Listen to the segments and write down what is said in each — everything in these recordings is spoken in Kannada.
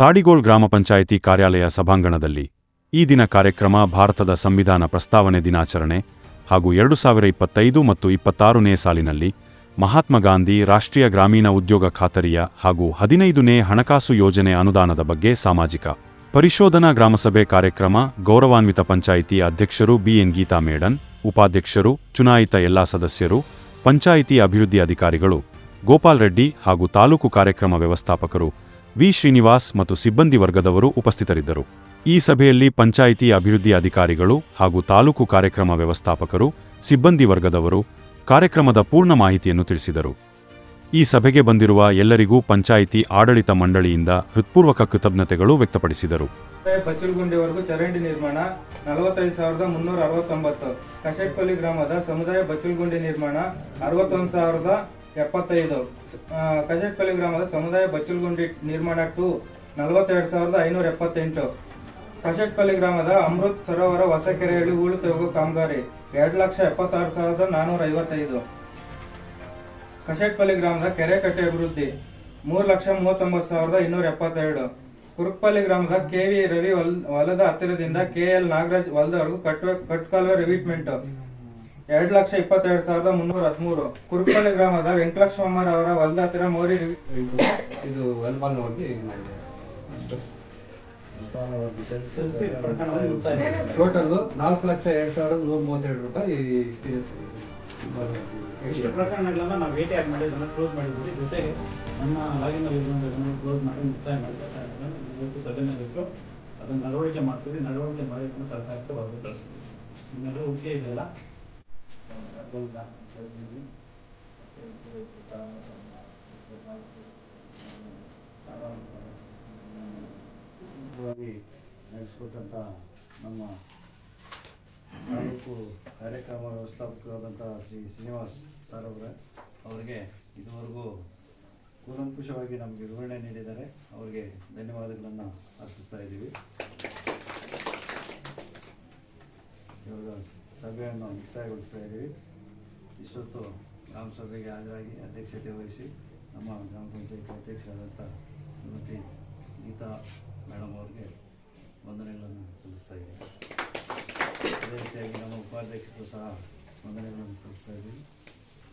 ತಾಡಿಗೋಳ್ ಗ್ರಾಮ ಪಂಚಾಯಿತಿ ಕಾರ್ಯಾಲಯ ಸಭಾಂಗಣದಲ್ಲಿ ಈ ದಿನ ಕಾರ್ಯಕ್ರಮ ಭಾರತದ ಸಂವಿಧಾನ ಪ್ರಸ್ತಾವನೆ ದಿನಾಚರಣೆ ಹಾಗೂ ಎರಡು ಸಾವಿರ ಇಪ್ಪತ್ತೈದು ಮತ್ತು ಇಪ್ಪತ್ತಾರನೇ ಸಾಲಿನಲ್ಲಿ ಮಹಾತ್ಮ ಗಾಂಧಿ ರಾಷ್ಟ್ರೀಯ ಗ್ರಾಮೀಣ ಉದ್ಯೋಗ ಖಾತರಿಯ ಹಾಗೂ ಹದಿನೈದನೇ ಹಣಕಾಸು ಯೋಜನೆ ಅನುದಾನದ ಬಗ್ಗೆ ಸಾಮಾಜಿಕ ಪರಿಶೋಧನಾ ಗ್ರಾಮಸಭೆ ಕಾರ್ಯಕ್ರಮ ಗೌರವಾನ್ವಿತ ಪಂಚಾಯಿತಿ ಅಧ್ಯಕ್ಷರು ಬಿಎನ್ ಗೀತಾ ಮೇಡನ್, ಉಪಾಧ್ಯಕ್ಷರು, ಚುನಾಯಿತ ಎಲ್ಲಾ ಸದಸ್ಯರು, ಪಂಚಾಯಿತಿ ಅಭಿವೃದ್ಧಿ ಅಧಿಕಾರಿಗಳು, ಗೋಪಾಲ್ ರೆಡ್ಡಿ ಹಾಗೂ ತಾಲೂಕು ಕಾರ್ಯಕ್ರಮ ವ್ಯವಸ್ಥಾಪಕರು ವಿ. ಶ್ರೀನಿವಾಸ್ ಮತ್ತು ಸಿಬ್ಬಂದಿ ವರ್ಗದವರು ಉಪಸ್ಥಿತರಿದ್ದರು. ಈ ಸಭೆಯಲ್ಲಿ ಪಂಚಾಯಿತಿ ಅಭಿವೃದ್ಧಿ ಅಧಿಕಾರಿಗಳು ಹಾಗೂ ತಾಲೂಕು ಕಾರ್ಯಕ್ರಮ ವ್ಯವಸ್ಥಾಪಕರು, ಸಿಬ್ಬಂದಿ ವರ್ಗದವರು ಕಾರ್ಯಕ್ರಮದ ಪೂರ್ಣ ಮಾಹಿತಿಯನ್ನು ತಿಳಿಸಿದರು. ಈ ಸಭೆಗೆ ಬಂದಿರುವ ಎಲ್ಲರಿಗೂ ಪಂಚಾಯಿತಿ ಆಡಳಿತ ಮಂಡಳಿಯಿಂದ ಹೃತ್ಪೂರ್ವಕ ಕೃತಜ್ಞತೆಗಳು ವ್ಯಕ್ತಪಡಿಸಿದರು. ಬಚ್ಚಲಗುಂಡಿವರೆಗೂ ಚರಂಡಿ ನಿರ್ಮಾಣ, ನಲವತ್ತೈದು ಸಾವಿರದ ಮುನ್ನೂರ ಅರವತ್ತೊಂಬತ್ತು ಕಶೆಟ್ಪಲ್ಲಿ ಗ್ರಾಮದ ಸಮುದಾಯ ಬಚ್ಚಲಗುಂಡಿ ನಿರ್ಮಾಣ, ಅರವತ್ತೊಂದು ಸಾವಿರದ ಎಪ್ಪತ್ತೈದು. ಕಜೆಟ್ಪಲ್ಲಿ ಗ್ರಾಮದ ಸಮುದಾಯ ಬಚ್ಚಲಗುಂಡಿ ನಿರ್ಮಾಣ ಟು ನಲವತ್ತೆರಡು ಸಾವಿರದ ಐನೂರ ಎಪ್ಪತ್ತೆಂಟು. ಕಶೆಟ್ಪಲ್ಲಿ ಗ್ರಾಮದ ಅಮೃತ್ ಸರೋವರ ಹೊಸ ಕೆರೆಯಲ್ಲಿ ಹೂಳು ತೆಗೆದು ಕಾಮಗಾರಿ ಎರಡು ಲಕ್ಷ ಎಪ್ಪತ್ತಾರು ಸಾವಿರದ ನಾನೂರ ಐವತ್ತೈದು. ಕಶೆಟ್ಪಲ್ಲಿ ಗ್ರಾಮದ ಕೆರೆ ಕಟ್ಟೆ ಅಭಿವೃದ್ಧಿ ಮೂರು ಲಕ್ಷ ಮೂವತ್ತೊಂಬತ್ತು ಸಾವಿರದ ಇನ್ನೂರ ಎಪ್ಪತ್ತೆರಡು. ಕುರುಕ್ಪಲ್ಲಿ ಗ್ರಾಮದ ಕೆವಿ ರವಿ ಹೊಲ್- ಹೊಲದ ಹತ್ತಿರದಿಂದ ಕೆಎಲ್ ನಾಗರಾಜ್ ಹೊಲದವರೆಗೂ ಕಟ್ಟುವ, ಕಟ್ಕಾಲುವೆ ರಿವಿಟ್ಮೆಂಟ್ ಎರಡು ಲಕ್ಷ ಇಪ್ಪತ್ತೆರಡು ಸಾವಿರದ ಮುನ್ನೂರ ಹದಿಮೂರು. ಕುರುಪಳ್ಳಿ ಗ್ರಾಮದ ವೆಂಕಟಲಕ್ಷ್ಮಮ್ಮರ ಅವರ ಹೊಲದ ಹತ್ತಿರ ಮೋರಿ ಇದು ಇದು ಮಾಡಿದೆ. ಟೋಟಲ್ ನಾಲ್ಕು ಲಕ್ಷ ಎರಡು ಸಾವಿರದ ನೂರ ಮೂವತ್ತೆರಡು ರೂಪಾಯಿ ಎಷ್ಟು ಪ್ರಕರಣಗಳನ್ನ ನಾವು ಭೇಟಿ ಆಗಿ ಮಾಡಿದ್ದನ್ನ ಕ್ಲೋಸ್ ಮಾಡಿದ್ವಿ. ಜೊತೆಗೆ ನಮ್ಮ ಲಾಗಿನ್ ಯೂಸ್ ಮಾಡೋದನ್ನ ಕ್ಲೋಸ್ ಮಾಡಿ ಮುಕ್ತಾಯ ಮಾಡಿದ್ದಾರೆ ಸದನ ಸದನದಲ್ಲಿಟ್ಟು ಅದನ್ನ ನಡವಳಿಕೆ ಮಾಡ್ತೀವಿ. ನಡವಳಿಕೆ ಮಾಡಿ ಸರ್ಕಾರಕ್ಕೆ ವರದಿ ಕಳಿಸ್ತೀವಿ. ಇನ್ನೆಲ್ಲ ಒಪ್ಪಿಗೆ ಇದೆಯಲ್ಲ ನಡೆಸಿಕೊಟ್ಟಂಥ ನಮ್ಮ ತಾಲೂಕು ಕಾರ್ಯಕ್ರಮ ವ್ಯವಸ್ಥಾಪಕರಾದಂಥ ಶ್ರೀ ಶ್ರೀನಿವಾಸ್ ಸರ್ ಅವರ ಅವರಿಗೆ ಇದುವರೆಗೂ ಕೂಲಂಕುಷವಾಗಿ ನಮಗೆ ವಿವರಣೆ ನೀಡಿದ್ದಾರೆ ಅವರಿಗೆ ಧನ್ಯವಾದಗಳನ್ನು ಅರ್ಪಿಸ್ತಾ ಇದ್ದೀವಿ ಇವಾಗ ಸಭೆಯನ್ನು ಮುಕ್ತಾಯಗೊಳಿಸ್ತಾ ಇದ್ದೀವಿ ಇಷ್ಟೊತ್ತು ಗ್ರಾಮ ಸಭೆಗೆ ಹಾಜರಾಗಿ ಅಧ್ಯಕ್ಷತೆ ವಹಿಸಿ ನಮ್ಮ ಗ್ರಾಮ ಪಂಚಾಯತ್ ಅಧ್ಯಕ್ಷರಾದಂಥ ಶ್ರೀಮತಿ ಗೀತಾ ಮೇಡಮ್ ಅವ್ರಿಗೆ ವಂದನೆಗಳನ್ನು ಸಲ್ಲಿಸ್ತಾ ಇದ್ದೀವಿ ಅದೇ ರೀತಿಯಾಗಿ ನಮ್ಮ ಉಪಾಧ್ಯಕ್ಷರು ಸಹ ವಂದನೆಗಳನ್ನು ಸಲ್ಲಿಸ್ತಾ ಇದ್ದೀವಿ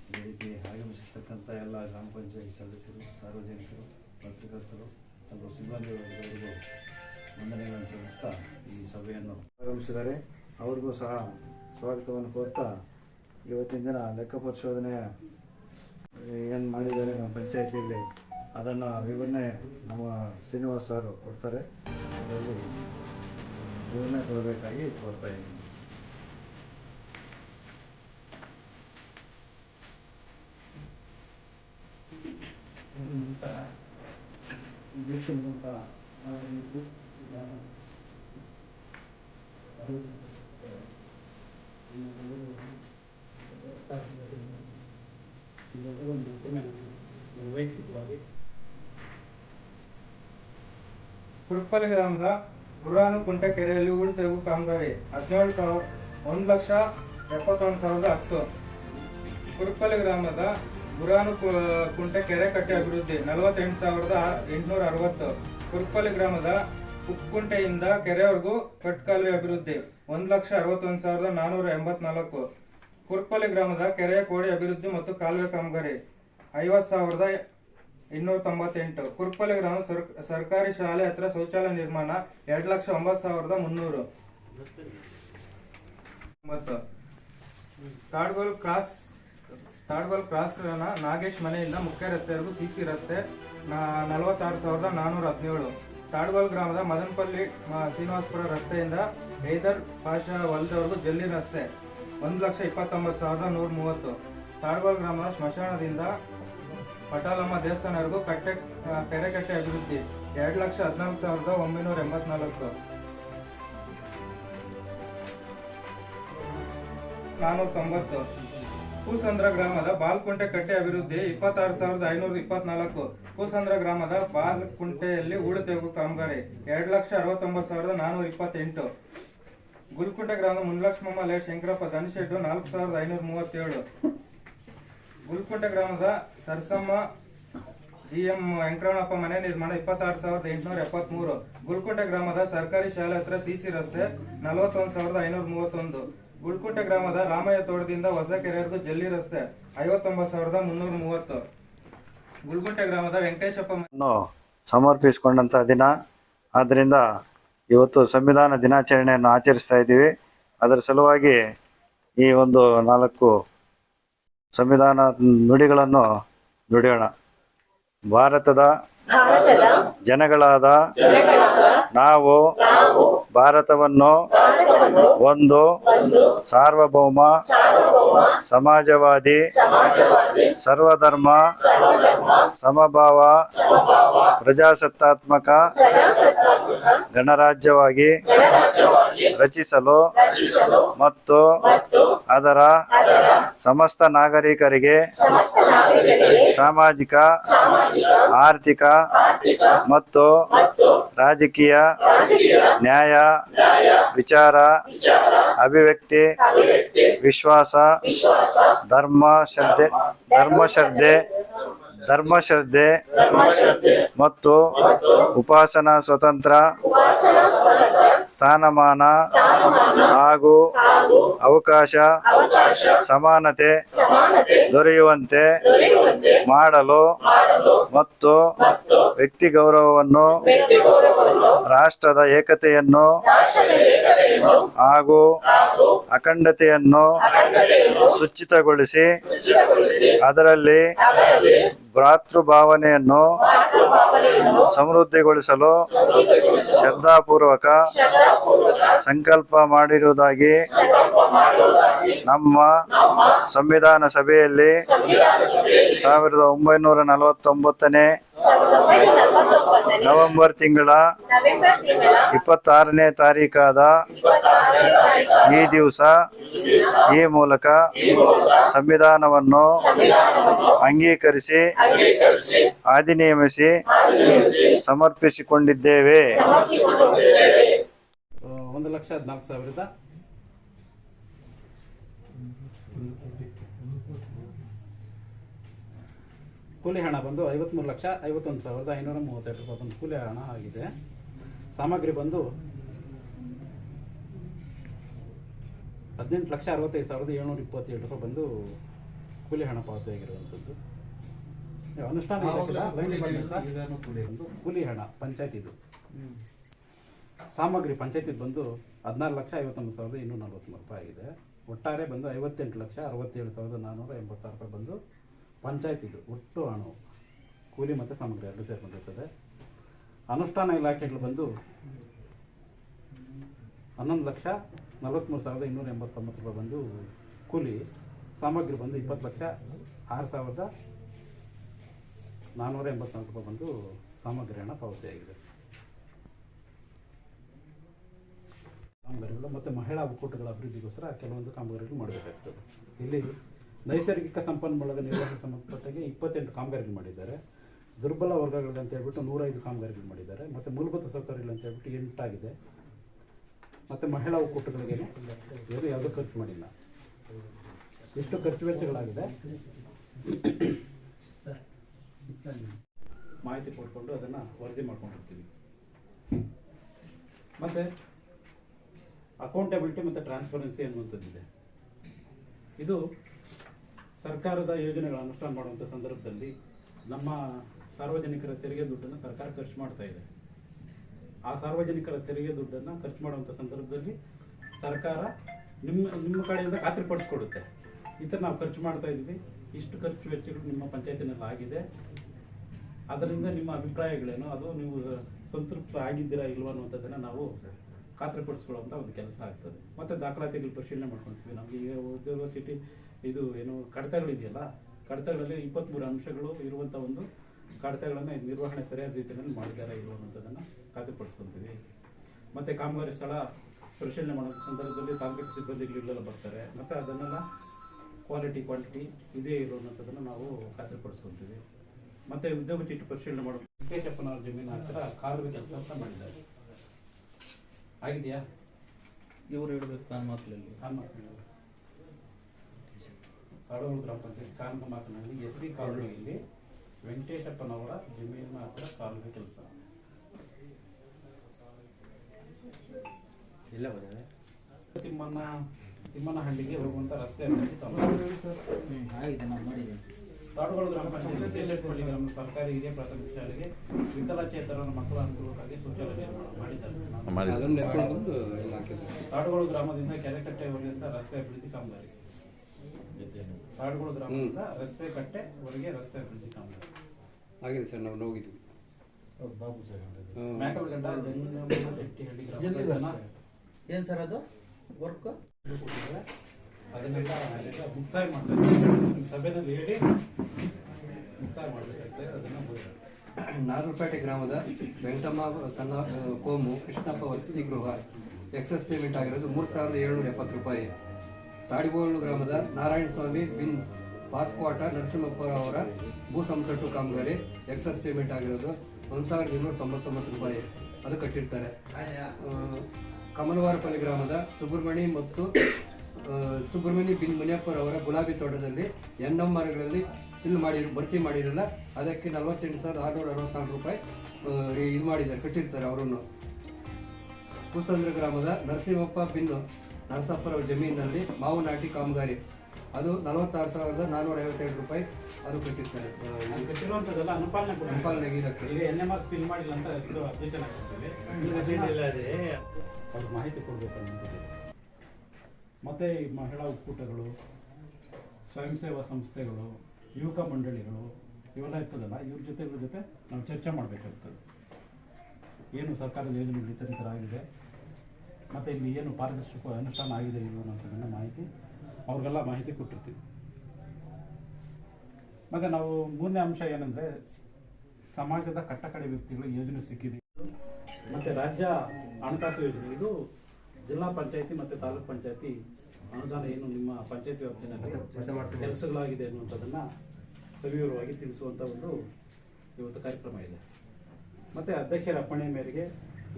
ಅದೇ ರೀತಿ ಆಗಮಿಸಿರ್ತಕ್ಕಂಥ ಎಲ್ಲ ಗ್ರಾಮ ಪಂಚಾಯತ್ ಸದಸ್ಯರು, ಸಾರ್ವಜನಿಕರು, ಪತ್ರಕರ್ತರು ಹಾಗೂ ಸಿಬ್ಬಂದಿ ವಂದನೆಗಳನ್ನು ಸಲ್ಲಿಸ್ತಾ ಈ ಸಭೆಯನ್ನು ಆಗಮಿಸಿದ್ದಾರೆ. ಅವ್ರಿಗೂ ಸಹ ಸ್ವಾಗತವನ್ನು ಕೋರ್ತಾ ಇವತ್ತಿನ ದಿನ ಲೆಕ್ಕ ಪರಿಶೋಧನೆ ಏನು ಮಾಡಿದ್ದಾರೆ ನಮ್ಮ ಪಂಚಾಯತಿಯಲ್ಲಿ, ಅದನ್ನು ವಿವರಣೆ ನಮ್ಮ ಶ್ರೀನಿವಾಸ್ ಸರ್ ಕೊಡ್ತಾರೆ. ಅದರಲ್ಲಿ ವಿವರಣೆ ಕೊಡಬೇಕಾಗಿ ಕೋರ್ತಾ ಇದ್ದೀನಿ. ಕುರುಕ್ಪಲ್ಲಿ ಗ್ರಾಮದ ಗುರಾನು ಕುಂಟ ಕೆರೆಯಲ್ಲಿ ಹೂಳು ತೆಗೆದು ಕಾಮಗಾರಿ ಹದಿನೇಳು ಸಾವಿರ ಒಂದು ಲಕ್ಷ ಎಪ್ಪತ್ತೊಂದು ಸಾವಿರದ ಹತ್ತು. ಕುರುಕ್ಪಲ್ಲಿ ಗ್ರಾಮದ ಗುರಾನು ಕುಂಟೆ ಕೆರೆ ಕಟ್ಟೆ ಅಭಿವೃದ್ಧಿ ನಲವತ್ತೆಂಟು ಸಾವಿರದ ಎಂಟುನೂರ ಅರವತ್ತು. ಕುರುಕ್ಪಲ್ಲಿ ಗ್ರಾಮದ ಉಕ್ಕುಂಟೆಯಿಂದ ಕೆರೆವರೆಗೂ ಕಟ್ಕಾಲುವೆ ಅಭಿವೃದ್ಧಿ. ಒಂದು ಲಕ್ಷ ಅರವತ್ತೊಂದು ಸಾವಿರದ ನಾನೂರ ಎಂಬತ್ನಾಲ್ಕು. ಕುರ್ಪಲ್ಲಿ ಗ್ರಾಮದ ಕೆರೆಯ ಕೋಡಿ ಅಭಿವೃದ್ಧಿ ಮತ್ತು ಕಾಲುವೆ ಕಾಮಗಾರಿ, ಐವತ್ತು ಸಾವಿರದ ಇನ್ನೂರ ತೊಂಬತ್ತೆಂಟು ಕುರ್ಪಲ್ಲಿ ಗ್ರಾಮ ಸರ್- ಸರ್ಕಾರಿ ಶಾಲೆ ಹತ್ರ ಶೌಚಾಲಯ ನಿರ್ಮಾಣ, ಎರಡು ಲಕ್ಷ ಒಂಬತ್ತು ಸಾವಿರದ ಮುನ್ನೂರು. ಮತ್ತು ತಾಡ್ಗೋಲ್ ಕ್ರಾಸ್ ತಾಡ್ಗೋಲ್ ಕ್ರಾಸ್ ನಾಗೇಶ್ ಮನೆಯಿಂದ ಮುಖ್ಯ ರಸ್ತೆವರೆಗೂ ಸಿಸಿ ರಸ್ತೆ ನಲವತ್ತಾರು ಸಾವಿರದ ನಾನೂರ ಹದಿನೇಳು ತಾಡ್ಗೋಲ್ ಗ್ರಾಮದ ಮದನಪಲ್ಲಿ ಶ್ರೀನಿವಾಸಪುರ ರಸ್ತೆಯಿಂದ ಹೈದರ್ ಪಾಷಾ ಹೊಲದವರೆಗೂ ಜಲ್ಲಿ ರಸ್ತೆ. ಒಂದು ಲಕ್ಷ ಇಪ್ಪತ್ತೊಂಬತ್ತು ಸಾವಿರದ ನೂರ ಮೂವತ್ತು. ತಾಡ್ವಾಲ್ ಗ್ರಾಮದ ಸ್ಮಶಾನದಿಂದ ಪಟಾಲಮ್ಮ ದೇವಸ್ಥಾನವರೆಗೂ ಕಟ್ಟೆ ಕೆರೆಕಟ್ಟೆ ಅಭಿವೃದ್ಧಿ. ಎರಡು ಲಕ್ಷ ಹದಿನಾಲ್ಕು ಸಾವಿರದ ಒಂಬೈನೂರ ಎಂಬತ್ನಾಲ್ಕು. ನಾನೂರ ತೊಂಬತ್ತು. ಕೂಸಂದ್ರ ಗ್ರಾಮದ ಬಾಲ್ಕುಂಟೆ ಕಟ್ಟೆ ಅಭಿವೃದ್ಧಿ, ಇಪ್ಪತ್ತಾರು ಸಾವಿರದ ಐನೂರ ಇಪ್ಪತ್ನಾಲ್ಕು. ಕೂಸಂದ್ರ ಗ್ರಾಮದ ಬಾಲ್ಕುಂಟೆಯಲ್ಲಿ ಹೂಳು ತೆಗೆದು ಕಾಮಗಾರಿ. ಎರಡು ಲಕ್ಷ ಅರವತ್ತೊಂಬತ್ತು ಸಾವಿರದ ನಾನೂರ ಇಪ್ಪತ್ತೆಂಟು. ಗುಲ್ಕುಂಟೆ ಗ್ರಾಮದ ಮುನ್ಲಕ್ಷ್ಮಮ್ಮ ಲೇ ಶಂಕರಪ್ಪ ದನಶೆಡ್ಡು ನಾಲ್ಕು ಸಾವಿರದ ಐನೂರ ಮೂವತ್ತೇಳು. ಗುಲ್ಕುಂಟೆ ಗ್ರಾಮದ ಸರ್ಸಮ್ಮ ಜಿ ಎಂ ವೆಂಕಟರಮಣಪ್ಪ ಮನೆ ನಿರ್ಮಾಣ ಇಪ್ಪತ್ತಾರು ಸಾವಿರದ ಎಂಟುನೂರ ಎಪ್ಪತ್ಮೂರು. ಗುಲ್ಕುಂಟೆ ಗ್ರಾಮದ ಸರ್ಕಾರಿ ಶಾಲೆ ಹತ್ರ ಸಿಸಿ ರಸ್ತೆ ನಲವತ್ತೊಂದು ಸಾವಿರದ ಐನೂರ ಮೂವತ್ತೊಂದು. ಗುಲ್ಕುಂಟೆ ಗ್ರಾಮದ ರಾಮಯ್ಯ ತೋಟದಿಂದ ಹೊಸ ಕೆರೆವರೆಗೂ ಜಲ್ಲಿ ರಸ್ತೆ ಐವತ್ತೊಂಬತ್ತು ಸಾವಿರದ ಮುನ್ನೂರ ಮೂವತ್ತು. ಗುಲ್ಕುಂಟೆ ಗ್ರಾಮದ ವೆಂಕಟೇಶಪ್ಪ ಮನೆ ಅನ್ನು ಸಮರ್ಪಿಸಿಕೊಂಡಂಥ ದಿನ. ಆದ್ದರಿಂದ ಇವತ್ತು ಸಂವಿಧಾನ ದಿನಾಚರಣೆಯನ್ನು ಆಚರಿಸ್ತಾ ಇದ್ದೀವಿ. ಅದರ ಸಲುವಾಗಿ ಈ ಒಂದು ನಾಲ್ಕು ಸಂವಿಧಾನ ನುಡಿಗಳನ್ನು ನುಡಿಯೋಣ. ಭಾರತದ ಭಾರತದ ಜನಗಳಾದ ಜನಗಳಾದ ನಾವು ಭಾರತವನ್ನು ಭಾರತವನ್ನು ಒಂದು ಒಂದು ಸಾರ್ವಭೌಮ ಸಾರ್ವಭೌಮ ಸಮಾಜವಾದಿ ಸರ್ವಧರ್ಮ ಸಮಭಾವ ಪ್ರಜಾಸತ್ತಾತ್ಮಕ ಗಣರಾಜ್ಯವಾಗಿ ರಚಿಸಲು ಮತ್ತು ಅದರ ಸಮಸ್ತ ನಾಗರಿಕರಿಗೆ ಸಾಮಾಜಿಕ ಆರ್ಥಿಕ ಮತ್ತು ರಾಜಕೀಯ ನ್ಯಾಯ ವಿಚಾರ ಅಭಿವ್ಯಕ್ತಿ ವಿಶ್ವಾಸ ಧರ್ಮ ಶ್ರದ್ಧೆ ಧರ್ಮಶ್ರದ್ಧೆ ಧರ್ಮಶ್ರದ್ಧೆ ಧರ್ಮಶ್ರದ್ಧೆ ಮತ್ತು ಉಪಾಸನಾ ಸ್ವತಂತ್ರ ಸ್ಥಾನಮಾನ ಹಾಗೂ ಅವಕಾಶ ಸಮಾನತೆ ದೊರೆಯುವಂತೆ ಮಾಡಲು ಮತ್ತು ವ್ಯಕ್ತಿ ಗೌರವವನ್ನು ರಾಷ್ಟ್ರದ ಏಕತೆಯನ್ನು ಹಾಗೂ ಅಖಂಡತೆಯನ್ನು ಸುಚಿತಗೊಳಿಸಿ ಅದರಲ್ಲಿ ಭ್ರಾತೃಭಾವನೆಯನ್ನು ಭಾವನೆಯನ್ನು ಸಮೃದ್ಧಿಗೊಳಿಸಲು ಶ್ರದ್ಧಾಪೂರ್ವಕ ಸಂಕಲ್ಪ ಮಾಡಿರುವುದಾಗಿ ನಮ್ಮ ಸಂವಿಧಾನ ಸಭೆಯಲ್ಲಿ ಸಾವಿರದ ಒಂಬೈನೂರ ನಲವತ್ತೊಂಬತ್ತನೇ ನವೆಂಬರ್ ತಿಂಗಳ ಇಪ್ಪತ್ತಾರನೇ ತಾರೀಕಾದ ಈ ದಿವಸ ಈ ಮೂಲಕ ಸಂವಿಧಾನವನ್ನು ಅಂಗೀಕರಿಸಿ ಅಧಿನಿಯಮಿಸಿ ಸಮರ್ಪಿಸಿಕೊಂಡಿದ್ದೇವೆ. ಒಂದು ಲಕ್ಷ ಹದಿನಾಲ್ಕು ಸಾವಿರದ. ಕೂಲಿ ಹಣ ಬಂದು ಐವತ್ಮೂರು ಲಕ್ಷ ಐವತ್ತೊಂದು ಸಾವಿರದ ಐನೂರ ಮೂವತ್ತೆರಡು ರೂಪಾಯಿ ಬಂದು ಕೂಲಿ ಹಣ ಆಗಿದೆ. ಸಾಮಗ್ರಿ ಬಂದು ಹದಿನೆಂಟು ಲಕ್ಷ ಅರವತ್ತೈದು ಸಾವಿರದ ಏಳ್ನೂರ ಇಪ್ಪತ್ತೇಳು ರೂಪಾಯಿ ಬಂದು ಕೂಲಿ ಹಣ ಪಾವತಿಯಾಗಿರುವಂಥದ್ದು. ಅನುಷ್ಠಾನ ಕೂಲಿ ಹಣ ಪಂಚಾಯತಿದು ಸಾಮಗ್ರಿ ಪಂಚಾಯತಿದು ಬಂದು ಹದಿನಾರು ಲಕ್ಷ ಐವತ್ತೊಂಬತ್ತು ಸಾವಿರದ ಇನ್ನೂರ ನಲ್ವತ್ತ್ಮೂರು ರೂಪಾಯಿ ಆಗಿದೆ. ಒಟ್ಟಾರೆ ಬಂದು ಐವತ್ತೆಂಟು ಲಕ್ಷ ಅರವತ್ತೇಳು ಸಾವಿರದ ನಾನ್ನೂರ ಎಂಬತ್ತಾರು ರೂಪಾಯಿ ಬಂದು ಪಂಚಾಯತಿದು ಒಟ್ಟು ಹಣ ಕೂಲಿ ಮತ್ತು ಸಾಮಗ್ರಿ ಎರಡು ಸೇರ್ಕೊಂಡಿರ್ತದೆ. ಅನುಷ್ಠಾನ ಇಲಾಖೆಗಳು ಬಂದು ಹನ್ನೊಂದು ಲಕ್ಷ ನಲವತ್ತ್ಮೂರು ಸಾವಿರದ ಇನ್ನೂರ ಎಂಬತ್ತೊಂಬತ್ತು ರೂಪಾಯಿ ಬಂದು ಕೂಲಿ. ಸಾಮಗ್ರಿ ಬಂದು ಇಪ್ಪತ್ತು ಲಕ್ಷ ಆರು ಸಾವಿರದ ನಾನ್ನೂರ ಎಂಬತ್ನಾಲ್ಕು ರೂಪಾಯಿ ಬಂದು ಸಾಮಗ್ರಿ ಹಣ ಪಾವತಿಯಾಗಿದೆ. ಕಾಮಗಾರಿಗಳು ಮತ್ತು ಮಹಿಳಾ ಒಕ್ಕೂಟಗಳ ಅಭಿವೃದ್ಧಿಗೋಸ್ಕರ ಕೆಲವೊಂದು ಕಾಮಗಾರಿಗಳು ಮಾಡಬೇಕಾಗ್ತದೆ. ಇಲ್ಲಿ ನೈಸರ್ಗಿಕ ಸಂಪನ್ಮೂಲದ ನಿರ್ವಹಣೆ ಸಂಬಂಧಪಟ್ಟಾಗೆ ಇಪ್ಪತ್ತೆಂಟು ಕಾಮಗಾರಿಗಳು ಮಾಡಿದ್ದಾರೆ. ದುರ್ಬಲ ವರ್ಗಗಳಿಗೆ ಅಂತ ಹೇಳ್ಬಿಟ್ಟು ನೂರೈದು ಕಾಮಗಾರಿಗಳು ಮಾಡಿದ್ದಾರೆ. ಮತ್ತು ಮೂಲಭೂತ ಸೌಕರ್ಯಗಳು ಅಂತ ಹೇಳ್ಬಿಟ್ಟು ಎಂಟಾಗಿದೆ. ಮತ್ತು ಮಹಿಳಾ ಒಕ್ಕೂಟಗಳಿಗೇನು ಬೇರೆ ಯಾವುದೂ ಖರ್ಚು ಮಾಡಿಲ್ಲ. ಎಷ್ಟು ಖರ್ಚು ವೆಚ್ಚಗಳಾಗಿದೆ? ಮಾಹಿತಿ ಪಡ್ಕೊಂಡು ಅದನ್ನು ವರದಿ ಮಾಡ್ಕೊಂಡಿರ್ತೀವಿ. ಮತ್ತು ಅಕೌಂಟೆಬಿಲಿಟಿ ಮತ್ತು ಟ್ರಾನ್ಸ್ಪರೆನ್ಸಿ ಅನ್ನುವಂಥದ್ದಿದೆ. ಇದು ಸರ್ಕಾರದ ಯೋಜನೆಗಳ ಅನುಷ್ಠಾನ ಮಾಡುವಂಥ ಸಂದರ್ಭದಲ್ಲಿ ನಮ್ಮ ಸಾರ್ವಜನಿಕರ ತೆರಿಗೆ ದುಡ್ಡನ್ನು ಸರ್ಕಾರ ಖರ್ಚು ಮಾಡ್ತಾ ಇದೆ. ಆ ಸಾರ್ವಜನಿಕರ ತೆರಿಗೆ ದುಡ್ಡನ್ನು ಖರ್ಚು ಮಾಡುವಂಥ ಸಂದರ್ಭದಲ್ಲಿ ಸರ್ಕಾರ ನಿಮ್ಮ ನಿಮ್ಮ ಕಡೆಯಿಂದ ಖಾತ್ರಿಪಡಿಸ್ಕೊಡುತ್ತೆ ಈ ಥರ ನಾವು ಖರ್ಚು ಮಾಡ್ತಾ ಇದ್ದೀವಿ. ಇಷ್ಟು ಖರ್ಚು ವೆಚ್ಚಗಳು ನಿಮ್ಮ ಪಂಚಾಯತಿನಲ್ಲಿ ಆಗಿದೆ. ಅದರಿಂದ ನಿಮ್ಮ ಅಭಿಪ್ರಾಯಗಳೇನು? ಅದು ನೀವು ಸಂತೃಪ್ತ ಆಗಿದ್ದೀರಾ ಇಲ್ವಾ ಅನ್ನುವಂಥದ್ದನ್ನು ನಾವು ಖಾತ್ರಿಪಡಿಸ್ಕೊಳ್ಳುವಂಥ ಒಂದು ಕೆಲಸ ಆಗ್ತದೆ. ಮತ್ತು ದಾಖಲಾತಿಗಳು ಪರಿಶೀಲನೆ ಮಾಡ್ಕೊಳ್ತೀವಿ ನಮಗೆ ಈಗ ಉದ್ಯೋಗ ಚೀಟಿ ಇದು ಏನು ಕಡತಗಳಿದೆಯಲ್ಲ, ಕಡತಗಳಲ್ಲಿ ಇಪ್ಪತ್ತ್ಮೂರು ಅಂಶಗಳು ಇರುವಂಥ ಒಂದು ಕಡತಗಳನ್ನು ನಿರ್ವಹಣೆ ಸರಿಯಾದ ರೀತಿಯಲ್ಲಿ ಮಾಡಿದ್ದಾರೆ ಇಲ್ವ ಅನ್ನೋಂಥದ್ದನ್ನು ಖಾತ್ರಿಪಡಿಸ್ಕೊತೀವಿ. ಮತ್ತು ಕಾಮಗಾರಿ ಸ್ಥಳ ಪರಿಶೀಲನೆ ಮಾಡುವಂಥ ಸಂದರ್ಭದಲ್ಲಿ ತಾಂತ್ರಿಕ ಸಿಬ್ಬಂದಿಗಳು ಇಲ್ಲೆಲ್ಲ ಬರ್ತಾರೆ. ಮತ್ತು ಅದನ್ನೆಲ್ಲ ಕ್ವಾಲಿಟಿ ಕ್ವಾಂಟಿಟಿ ಇದೇ ಇರುವಂಥದ್ದನ್ನು ನಾವು ಖಾತ್ರಿಪಡಿಸ್ಕೊತೀವಿ. ಮತ್ತು ಉದ್ಯೋಗ ಚೀಟಿ ಪರಿಶೀಲನೆ ಮಾಡೋ ವೆಂಕಟೇಶಪ್ಪನವರ ಜಮೀನು ಹತ್ತಿರ ಕಾಲುವೆ ಕೆಲಸ ಅಂತ ಮಾಡಿದ್ದಾರೆ. ಆಗಿದೆಯಾ? ಇವರು ಹೇಳಬೇಕು ಕಾನ್ ಮಾತಲ್ಲಿ ಕಾನ್ಮಾರ್ಕನಲ್ಲಿ ಕಾಡೂರು ಗ್ರಾಮ ಪಂಚಾಯತ್ ಕಾನ್ಮಾರ್ಕನಲ್ಲಿ ಎಸ್ ಡಿ ಕಾಲೋನಿಯಲ್ಲಿ ವೆಂಕಟೇಶಪ್ಪನವರ ಜಮೀನಿನ ಹತ್ರ ಕಾಲುವೆ ಕೆಲಸ ಎಲ್ಲ ತಿಮ್ಮಣ್ಣ ತಿಮ್ಮನ ತಿಮ್ಮನಹಳ್ಳಿಗೆ ಹೋಗುವಂತ ರಸ್ತೆ ಆಗಿದೆ ನಾವು ಮಾಡಿದ್ದೀವಿ ತಾಡುಗಳು ಗ್ರಾಮ ಪಂಚಾಯತ್ ತೇಲೆಟ್ಪಳ್ಳಿ ಗ್ರಾಮ ಸರ್ಕಾರಿ ಹಿರಿಯ ಪ್ರಾಥಮಿಕ ಶಾಲೆಗೆ ವಿಕಲಚೇತನ ಮಕ್ಕಳ ಅನುಕೂಲಕ್ಕಾಗಿ ಶೌಚಾಲಯ ಮಾಡಿದ್ದಾರೆ. ಅದನ್ನ ಗ್ರಾಮದಿಂದ ಕಟ್ಟೆ ಕೆರೆಕಟ್ಟೆವರೆಗಿಂದ ರಸ್ತೆ ಅಭಿವೃದ್ಧಿ ಕಾಮಗಾರಿ. ತಾಡುಗಳು ಗ್ರಾಮದಿಂದ ರಸ್ತೆ ಕಟ್ಟೆವರೆಗೆ ರಸ್ತೆ ಅಭಿವೃದ್ಧಿ ಕಾಮಗಾರಿ. ಆಗಿದೆ ಸರ್ ನಾವು ಹೋಗಿದ್ವಿ. ಸರ್ ಮೇಕಲಗಡ್ಡ ಜಟ್ಟಿಹಳ್ಳಿ ಗ್ರಾಮ ಏನು ಸರ್ ಅದು? ವರ್ಕ್ ಅದನ್ನೆಲ್ಲ ಈಗ ಮುಕ್ತಾಯ ಮಾಡಬೇಕು ಸಭೆನಲ್ಲಿ ಹೇಳಿ ಮುಕ್ತಾಯ ಮಾಡಬೇಕಾಗ್ತದೆ, ಅದನ್ನು ನಾಗರಪೇಟೆ ಗ್ರಾಮದ ವೆಂಕಟಮ್ಮ ಸಣ್ಣ ಕೋಮು ಕೃಷ್ಣಪ್ಪ ವಸತಿ ಗೃಹ ಎಕ್ಸಸ್ ಪೇಮೆಂಟ್ ಆಗಿರೋದು ಮೂರು ಸಾವಿರದ ಏಳ್ನೂರ ಎಪ್ಪತ್ತು ರೂಪಾಯಿ. ತಾಡಿಗೋಳು ಗ್ರಾಮದ ನಾರಾಯಣ ಸ್ವಾಮಿ ಬಿನ್ ಪಾತ್ಕೋಟ ನರಸಿಂಹಪ್ಪ ಅವರ ಭೂ ಸಂಸಟ್ಟು ಕಾಮಗಾರಿ ಎಕ್ಸಸ್ ಪೇಮೆಂಟ್ ಆಗಿರೋದು ಒಂದು ಸಾವಿರದ ಇನ್ನೂರ ತೊಂಬತ್ತೊಂಬತ್ತು ರೂಪಾಯಿ. ಅದು ಕಟ್ಟಿರ್ತಾರೆ. ಕಮಲವಾರಪಲ್ಲಿ ಗ್ರಾಮದ ಸುಬ್ರಹ್ಮಣಿ ಮತ್ತು ಸುಬ್ರಹ್ಮಣ್ಯ ಬಿನ್ ಮುನಿಯಪ್ಪರವರ ಗುಲಾಬಿ ತೋಟದಲ್ಲಿ ಎನ್ನಂ ಮರಗಳಲ್ಲಿ ಫಿಲ್ ಮಾಡಿ ಭರ್ತಿ ಮಾಡಿರಲ್ಲ ಅದಕ್ಕೆ ನಲವತ್ತೆಂಟು ಸಾವಿರದ ಆರುನೂರ ಅರವತ್ನಾಲ್ಕು ರೂಪಾಯಿ ಇದು ಮಾಡಿದ್ದಾರೆ ಕಟ್ಟಿರ್ತಾರೆ ಅವರನ್ನು. ಕುಸಂದ್ರ ಗ್ರಾಮದ ನರಸಿಂಹಪ್ಪ ಬಿನ್ ನರಸಪ್ಪರ ಜಮೀನಿನಲ್ಲಿ ಮಾವು ನಾಟಿ ಕಾಮಗಾರಿ. ಅದು ನಲವತ್ತಾರು ಸಾವಿರದ ನಾನ್ನೂರ ಐವತ್ತೆರಡು ರೂಪಾಯಿ ಅದು ಕಟ್ಟಿರ್ತಾರೆ. ಅನುಪಾಲನೆಗೆ ಇದಕ್ಕೆ. ಅವ್ರು ಮಾಹಿತಿ ಕೊಡಬೇಕು ಮತ್ತೆ ಈ ಮಹಿಳಾ ಒಕ್ಕೂಟಗಳು, ಸ್ವಯಂ ಸೇವಾ ಸಂಸ್ಥೆಗಳು, ಯುವಕ ಮಂಡಳಿಗಳು, ಇವೆಲ್ಲ ಇರ್ತದಲ್ಲ, ಇವ್ರ ಜೊತೆ ಇವ್ರ ಜೊತೆ ನಾವು ಚರ್ಚೆ ಮಾಡಬೇಕಾಗ್ತದೆ. ಏನು ಸರ್ಕಾರದ ಯೋಜನೆಗಳು ಆಗಿದೆ, ಮತ್ತು ಇಲ್ಲಿ ಏನು ಪಾರದರ್ಶಕ ಅನುಷ್ಠಾನ ಆಗಿದೆ ಇವು ಅನ್ನೋದನ್ನ ಮಾಹಿತಿ ಅವ್ರಿಗೆಲ್ಲ ಮಾಹಿತಿ ಕೊಟ್ಟಿರ್ತೀವಿ. ಮತ್ತು ನಾವು ಮೂರನೇ ಅಂಶ ಏನಂದರೆ, ಸಮಾಜದ ಕಟ್ಟಕಡೆ ವ್ಯಕ್ತಿಗಳು ಯೋಜನೆ ಸಿಕ್ಕಿದೆ. ಮತ್ತು ರಾಜ್ಯ ಹಣಕಾಸು ಯೋಜನೆ, ಇದು ಜಿಲ್ಲಾ ಪಂಚಾಯತಿ ಮತ್ತು ತಾಲೂಕ್ ಪಂಚಾಯತಿ ಅನುದಾನ ಏನು ನಿಮ್ಮ ಪಂಚಾಯತಿ ವ್ಯಾಪ್ತಿನಲ್ಲಿ ಕೆಲಸಗಳಾಗಿದೆ ಅನ್ನುವಂಥದ್ದನ್ನು ಸವಿವರವಾಗಿ ತಿಳಿಸುವಂಥ ಒಂದು ಇವತ್ತು ಕಾರ್ಯಕ್ರಮ ಇದೆ. ಮತ್ತು ಅಧ್ಯಕ್ಷರ ಅಪ್ಪಣೆ ಮೇರೆಗೆ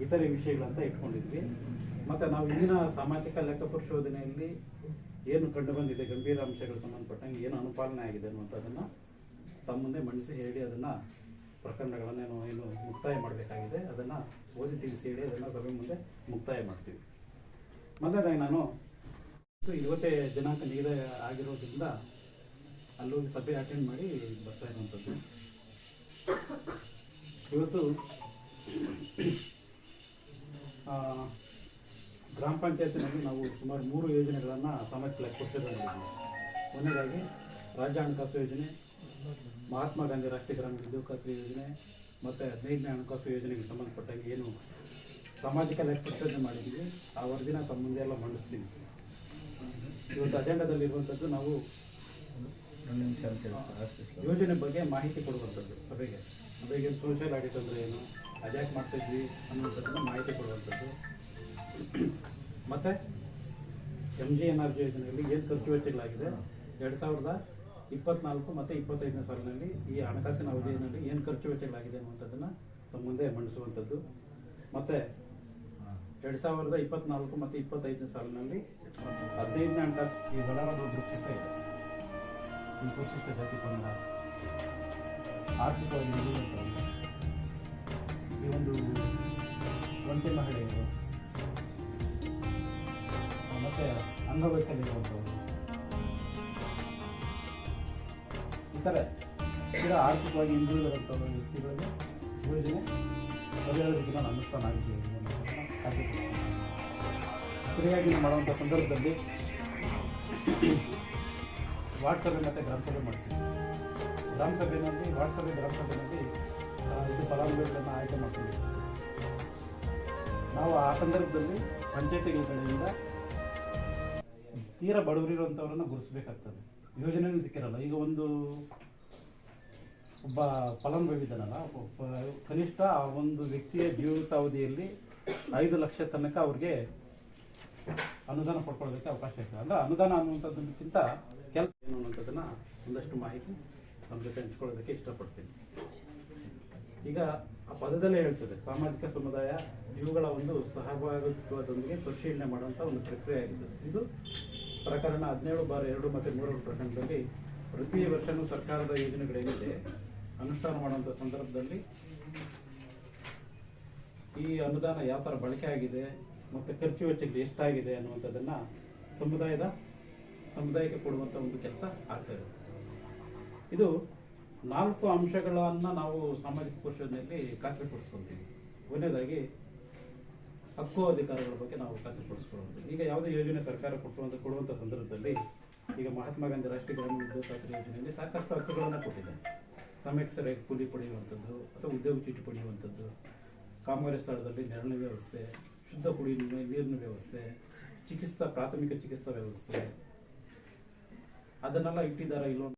ಇತರೆ ವಿಷಯಗಳಂತ ಇಟ್ಕೊಂಡಿದ್ವಿ. ಮತ್ತು ನಾವು ಇಂದಿನ ಸಾಮಾಜಿಕ ಲೆಕ್ಕ ಪರಿಶೋಧನೆಯಲ್ಲಿ ಏನು ಕಂಡು ಬಂದಿದೆ, ಗಂಭೀರ ಅಂಶಗಳು ಸಂಬಂಧಪಟ್ಟಂಗೆ ಏನು ಅನುಪಾಲನೆ ಆಗಿದೆ ಅನ್ನುವಂಥದ್ದನ್ನು ತಮ್ಮ ಮುಂದೆ ಮಂಡಿಸಿ ಹೇಳಿ ಅದನ್ನು ಪ್ರಕರಣಗಳನ್ನೇನು ಏನು ಮುಕ್ತಾಯ ಮಾಡಬೇಕಾಗಿದೆ. ಅದನ್ನು ಓದಿ ತಿಳಿಸಿ ಹೇಳಿ ಅದನ್ನು ಸಭೆ ಮುಂದೆ ಮುಕ್ತಾಯ ಮಾಡ್ತೀವಿ. ಮತ್ತು ನಾನು ಇವತ್ತೇ ದಿನಾಂಕ ನಿಗದಿ ಆಗಿರೋದ್ರಿಂದ ಅಲ್ಲೋಗಿ ಸಭೆ ಅಟೆಂಡ್ ಮಾಡಿ ಬರ್ತಾ ಇರುವಂಥದ್ದು. ಇವತ್ತು ಗ್ರಾಮ ಪಂಚಾಯತಿನಲ್ಲಿ ನಾವು ಸುಮಾರು ಮೂರು ಯೋಜನೆಗಳನ್ನು ಸಾಮಾಜಿಕ ಲೆಕ್ಕ ಒಂದೇದಾಗಿ ಒಂದನೇದಾಗಿ ರಾಜ್ಯ ಹಣಕಾಸು ಯೋಜನೆ, ಮಹಾತ್ಮ ಗಾಂಧಿ ರಾಷ್ಟ್ರೀಯ ಗ್ರಾಮೀಣ ಉದ್ಯೋಗ ಖಾತ್ರಿ ಯೋಜನೆ, ಮತ್ತು ಹದಿನೈದನೇ ಹಣಕಾಸು ಯೋಜನೆಗೆ ಸಂಬಂಧಪಟ್ಟಂಗೆ ಏನು ಸಾಮಾಜಿಕ ಪರಿಶೋಧನೆ ಮಾಡಿದ್ದೀವಿ. ಆ ವರದಿನ ತಮ್ಮ ಮುಂದೆ ಎಲ್ಲ ಮಂಡಿಸ್ತೀವಿ. ಇವತ್ತು ಅಜೆಂಡಾದಲ್ಲಿರುವಂಥದ್ದು ನಾವು ಯೋಜನೆ ಬಗ್ಗೆ ಮಾಹಿತಿ ಕೊಡುವಂಥದ್ದು ಸಭೆಗೆ. ಸಭೆಗೆ ಸೋಷಿಯಲ್ ಆಡಿಟ್ ಅಂದರೆ ಏನು? ಅದ್ಯಾಕೆ ಮಾಡ್ತಿದ್ವಿ ಅನ್ನುವಂಥದ್ದನ್ನ ಮಾಹಿತಿ ಕೊಡುವಂಥದ್ದು. ಮತ್ತು M G N R G ಯೋಜನೆಯಲ್ಲಿ ಏನು ಖರ್ಚು ವೆಚ್ಚಗಳಾಗಿದೆ? ಎರಡು ಸಾವಿರದ ಇಪ್ಪತ್ನಾಲ್ಕು ಮತ್ತು ಇಪ್ಪತ್ತೈದನೇ ಸಾಲಿನಲ್ಲಿ ಈ ಹಣಕಾಸಿನ ಅವಧಿಯಲ್ಲಿ ಏನು ಖರ್ಚು ವೆಚ್ಚಗಳಾಗಿದೆ ಅನ್ನುವಂಥದ್ದನ್ನು ತಮ್ಮ ಮುಂದೆ ಮಂಡಿಸುವಂಥದ್ದು. ಮತ್ತು ಎರಡು ಸಾವಿರದ ಇಪ್ಪತ್ನಾಲ್ಕು ಮತ್ತು ಇಪ್ಪತ್ತೈದನೇ ಸಾಲಿನಲ್ಲಿ ಹದಿನೈದನೇ ಹಣಕಾಸು ಈ ಬಡವರ ದೃಷ್ಟಿಸ್ತ ಇದೆ. ಈ ಪರಿಶಿಷ್ಟ ಜಾತಿ ಪಂಗಡ ಆರ್ಥಿಕವಾಗಿ ಈ ಒಂದು ಒಂಟೆ ಮಹಿಳೆಯರು, ಮತ್ತು ಅಂಗವೈಕಲ್ಯರುವಂಥವ್ರು ಥರ ಇದರ ಆರ್ಥಿಕವಾಗಿ ಹಿಂದುಳಿದಂಥ ವ್ಯಕ್ತಿಗಳಿಗೆ ಯೋಜನೆ ರೀತಿಯಲ್ಲಿ ಅನುಷ್ಠಾನ ಆಗಿದೆ ಸರಿಯಾಗಿ ಮಾಡುವಂಥ ಸಂದರ್ಭದಲ್ಲಿ ವಾಟ್ಸಪ್ ಮತ್ತು ಗ್ರಾಮ ಸಭೆ ಮಾಡ್ತೀವಿ. ಗ್ರಾಮ ಸಭೆಯಲ್ಲಿ ಗ್ರಾಮಸಭೆಯಲ್ಲಿ ಸಭೆ ಗ್ರಾಮ ಇದು ಫಲಾನುಭವಿಗಳನ್ನು ಆಯ್ಕೆ ಮಾಡ್ತೀವಿ. ನಾವು ಆ ಸಂದರ್ಭದಲ್ಲಿ ಪಂಚಾಯತಿಗಳ ಕಡೆಯಿಂದ ತೀರಾ ಬಡವರಿರುವಂಥವ್ರನ್ನ ಗುರುಸ್ಬೇಕಾಗ್ತದೆ ಯೋಜನೆನೂ ಸಿಕ್ಕಿರಲ್ಲ. ಈಗ ಒಂದು ಒಬ್ಬ ಫಲಾನುಭವಿ ಇದ್ದಾನಲ್ಲ ಕನಿಷ್ಠ ಆ ಒಂದು ವ್ಯಕ್ತಿಯ ಜೀವಿತಾವಧಿಯಲ್ಲಿ ಐದು ಲಕ್ಷ ತನಕ ಅವ್ರಿಗೆ ಅನುದಾನ ಪಡ್ಕೊಳ್ಳೋದಕ್ಕೆ ಅವಕಾಶ ಇದೆ. ಅಂದ್ರೆ ಅನುದಾನ ಅನ್ನುವಂಥದ್ದಕ್ಕಿಂತ ಕೆಲಸ ಏನು ಅನ್ನುವಂಥದ್ದನ್ನು ಒಂದಷ್ಟು ಮಾಹಿತಿ ನಮ್ಮ ಜೊತೆ ಹಂಚ್ಕೊಳ್ಳೋದಕ್ಕೆ ಇಷ್ಟಪಡ್ತೀನಿ. ಈಗ ಆ ಪದದಲ್ಲೇ ಹೇಳ್ತದೆ ಸಾಮಾಜಿಕ ಸಮುದಾಯ ಇವುಗಳ ಒಂದು ಸಹಭಾಗಿತ್ವದೊಂದಿಗೆ ಪರಿಶೀಲನೆ ಮಾಡುವಂಥ ಒಂದು ಪ್ರಕ್ರಿಯೆ ಆಗಿದೆ. ಇದು ಪ್ರಕರಣ ಹದಿನೇಳು ಬಾರ ಎರಡು ಮತ್ತು ಮೂರರ ಪ್ರಕರಣದಲ್ಲಿ ಪ್ರತಿ ವರ್ಷವೂ ಸರ್ಕಾರದ ಯೋಜನೆಗಳೇನಿದೆ, ಅನುಷ್ಠಾನ ಮಾಡುವಂಥ ಸಂದರ್ಭದಲ್ಲಿ ಈ ಅನುದಾನ ಯಾವ ಥರ ಬಳಕೆ ಆಗಿದೆ ಮತ್ತು ಖರ್ಚು ವೆಚ್ಚಗಳು ಎಷ್ಟಾಗಿದೆ ಅನ್ನುವಂಥದ್ದನ್ನು ಸಮುದಾಯದ, ಸಮುದಾಯಕ್ಕೆ ಕೊಡುವಂಥ ಒಂದು ಕೆಲಸ ಆಗ್ತದೆ ಇದು. ನಾಲ್ಕು ಅಂಶಗಳನ್ನು ನಾವು ಸಾಮಾಜಿಕ ಪರಿಶೋಧನೆಯಲ್ಲಿ ಖಾತ್ರಿಪಡಿಸ್ಕೊಳ್ತೀವಿ ಒಂದನೇದಾಗಿ ಹಕ್ಕು ಅಧಿಕಾರಗಳ ಬಗ್ಗೆ ನಾವು ಖಾತ್ರಿಪಡಿಸ್ಕೊಳ್ಳುವಂಥದ್ದು. ಈಗ ಯಾವುದೇ ಯೋಜನೆ ಸರ್ಕಾರ ಕೊಟ್ಟುವಂಥ ಕೊಡುವಂಥ ಸಂದರ್ಭದಲ್ಲಿ ಈಗ ಮಹಾತ್ಮ ಗಾಂಧಿ ರಾಷ್ಟ್ರೀಯ ಗ್ರಾಮೀಣ ಉದ್ಯೋಗ ಖಾತ್ರಿ ಯೋಜನೆಯಲ್ಲಿ ಸಾಕಷ್ಟು ಹಕ್ಕುಗಳನ್ನು ಕೊಟ್ಟಿದೆ ಸಮಯಕ್ಕೆ ಸರಿಯಾಗಿ ಕೂಲಿ ಪಡೆಯುವಂಥದ್ದು ಅಥವಾ ಉದ್ಯೋಗ ಚೀಟಿ ಪಡೆಯುವಂಥದ್ದು. ಕಾಮಗಾರಿ ಸ್ಥಳದಲ್ಲಿ ನೆರಳಿನ ವ್ಯವಸ್ಥೆ ಶುದ್ಧ ಕುಡಿಯುವ ನೀರಿನ ವ್ಯವಸ್ಥೆ ಚಿಕಿತ್ಸಾ ಪ್ರಾಥಮಿಕ ಚಿಕಿತ್ಸಾ ವ್ಯವಸ್ಥೆ ಅದನ್ನೆಲ್ಲ ಇಟ್ಟಿದ್ದಾರೆ ಇಲ್ಲೋ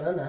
ಅಣ್ಣ